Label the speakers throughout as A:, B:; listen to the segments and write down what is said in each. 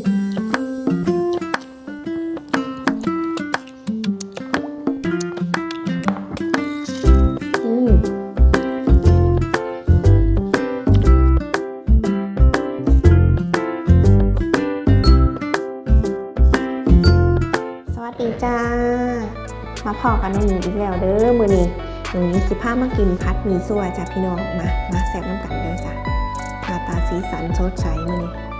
A: มสวัสดีจ้า มาพอกันน้องหญิงอีกแล้วเด้อมือนี้น้องหญิงสิพามากินพัดมีซั่วจ้ะพี่น้องมา มาแซ่บน้ำกันเด้อจ้ะหน้าตาสีสันสดใสมือนี้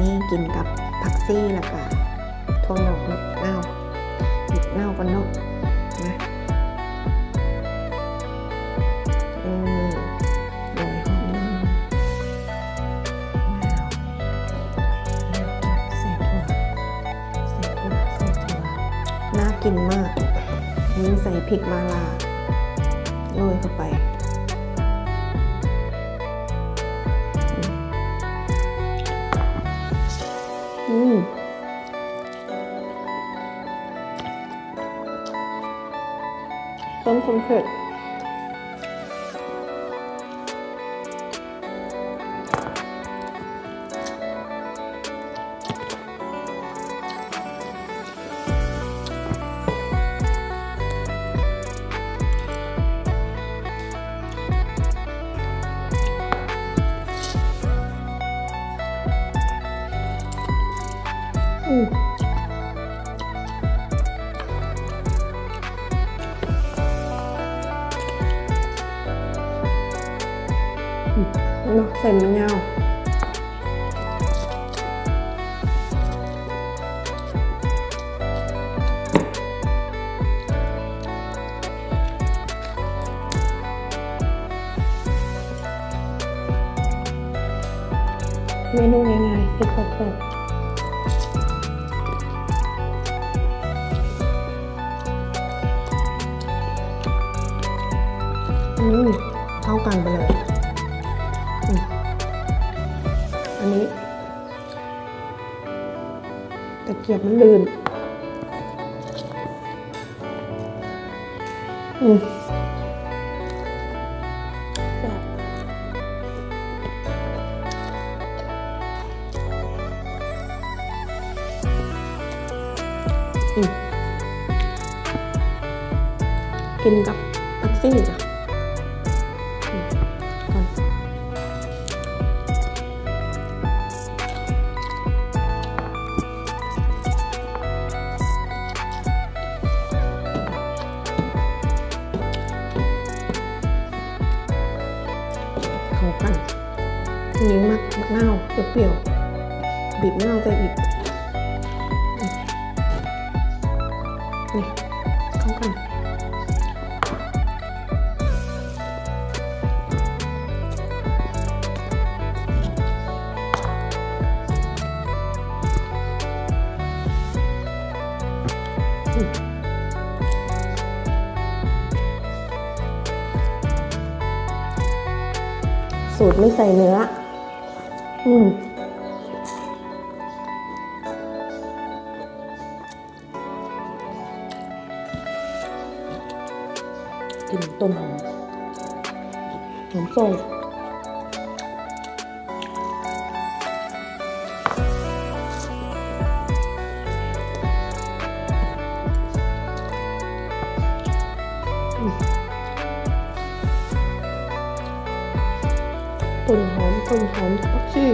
A: นี่กินกับผักซี่แล้วก็ทวงหนกนกเน่าหยิบเน่ากันนกนะอืมโรยหอมน่าใส่ถั่วใส่ถั่วใส่ถั่วน่ากินมากยิ่งใส่พริกมาลาโรยเข้าไป ต้มคนเผ็ดอื เนาะใส่มันยาวเมนูง่ายๆเผ็ดแบบอืมเท่ากันไปเลย อันนี้ตะเกียบมันลื่น อืมกินกับตักซี่จ้ะ ยิงมักมักนาวเปรี้ยวๆบีบมะนาวใส่อีกนี่เข้ากันสูตรไม่ใส่เนื้อ อืมกินต้นหอมหอมส้ม ต้นหอมต้นหอมทักชี่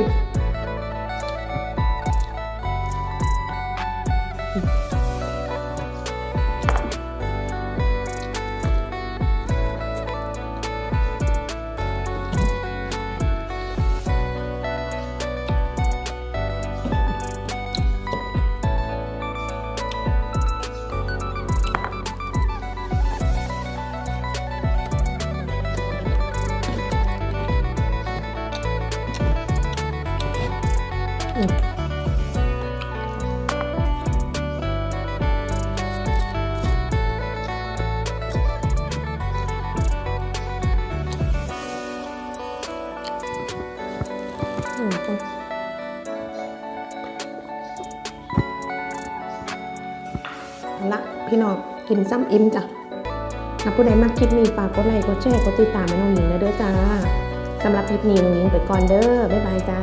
A: ละพี่น้องกินซ้ำอิ่มจ้ะถ้าผู้ใดมาคลิปนี้ฝากกดไลค์กดแชร์กดติดตามให้น้องหญิงนะเด้อจ้าสำหรับคลิปนี้น้องหญิงไปก่อนเด้อบ๊ายบายจ้า